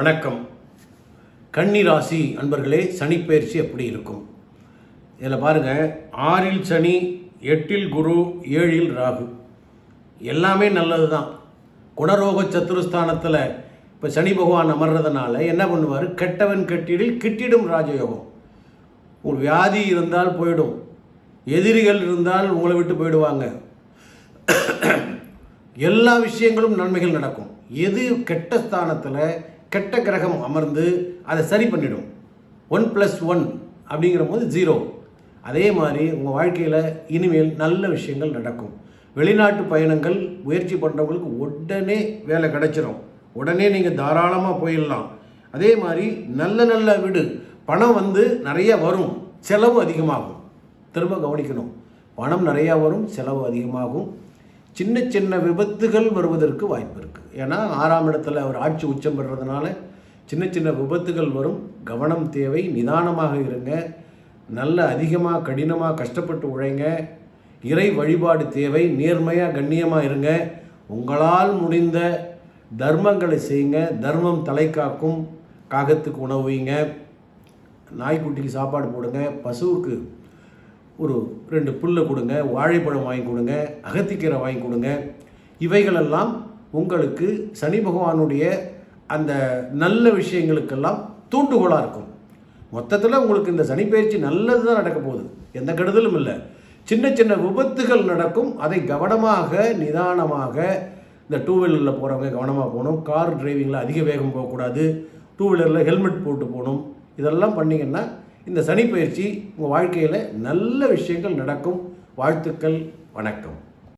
வணக்கம். கன்னி ராசி அன்பர்களே சனிப்பெயர்ச்சி எப்படி இருக்கும்? இதில் பாருங்கள் ஆறில் சனி எட்டில் குரு ஏழில் ராகு. எல்லாமே நல்லது தான். குணரோக சத்துருஸ்தானத்தில் இப்போ சனி பகவான் அமர்றதுனால என்ன பண்ணுவார்? கெட்டவன் கெட்டிடில் கிட்டிடும் ராஜயோகம். ஒரு வியாதி இருந்தால் போயிடும். எதிரிகள் இருந்தால் உங்களை விட்டு போயிடுவாங்க. எல்லா விஷயங்களும் நன்மைகள் நடக்கும். எது கெட்ட ஸ்தானத்தில் கெட்ட கிரகம் அமர்ந்து அதை சரி பண்ணிடும். ஒன் ப்ளஸ் ஒன் அப்படிங்கிற போது ஜீரோ அதே மாதிரி உங்கள் வாழ்க்கையில் இனிமேல் நல்ல விஷயங்கள் நடக்கும். வெளிநாட்டு பயணங்கள் முயற்சி பண்ணுறவங்களுக்கு உடனே வேலை கிடைச்சிரும். உடனே நீங்கள் தாராளமாக போயிடலாம். அதே மாதிரி நல்ல நல்ல வீடு பணம் வந்து நிறைய வரும் செலவு அதிகமாகும். திரும்ப கவனிக்கணும். பணம் நிறையா வரும் செலவு அதிகமாகும். சின்ன சின்ன விபத்துகள் வருவதற்கு வாய்ப்பு இருக்குது ஏன்னா ஆறாம் இடத்துல அவர் ஆட்சி உச்சம் பெறுறதுனால சின்ன சின்ன விபத்துகள் வரும். கவனம் தேவை. நிதானமாக இருங்க. நல்ல அதிகமாக கடினமாக கஷ்டப்பட்டு உழைங்க. இறை வழிபாடு தேவை. நேர்மையாக கண்ணியமாக இருங்க. உங்களால் முடிந்த தர்மங்களை செய்யுங்க. தர்மம் தலை காக்கும். காகத்துக்கு உணவு வைங்க. நாய்க்குட்டிக்கு சாப்பாடு போடுங்க. பசுவுக்கு ஒரு ரெண்டு புல்லை கொடுங்க வாழைப்பழம் வாங்கி கொடுங்க அகத்திக்கீரை வாங்கி கொடுங்க. இவைகளெல்லாம் உங்களுக்கு சனி பகவானுடைய அந்த நல்ல விஷயங்களுக்கெல்லாம் தூண்டுகோலாக இருக்கும். மொத்தத்தில் உங்களுக்கு இந்த சனி பயிற்சி நல்லது தான் நடக்க போகுது. எந்த கெடுதலும் இல்லை. சின்ன சின்ன விபத்துகள் நடக்கும். அதை கவனமாக நிதானமாக இந்த டூ வீலரில் போகிறவங்க கவனமாக போகணும். கார் டிரைவிங்கில் அதிக வேகம் போகக்கூடாது. டூ வீலரில் ஹெல்மெட் போட்டு போகணும். இதெல்லாம் பண்ணிங்கன்னா இந்த சனி பயிற்சி உங்கள் வாழ்க்கையில் நல்ல விஷயங்கள் நடக்கும். வாழ்த்துக்கள் வணக்கம்.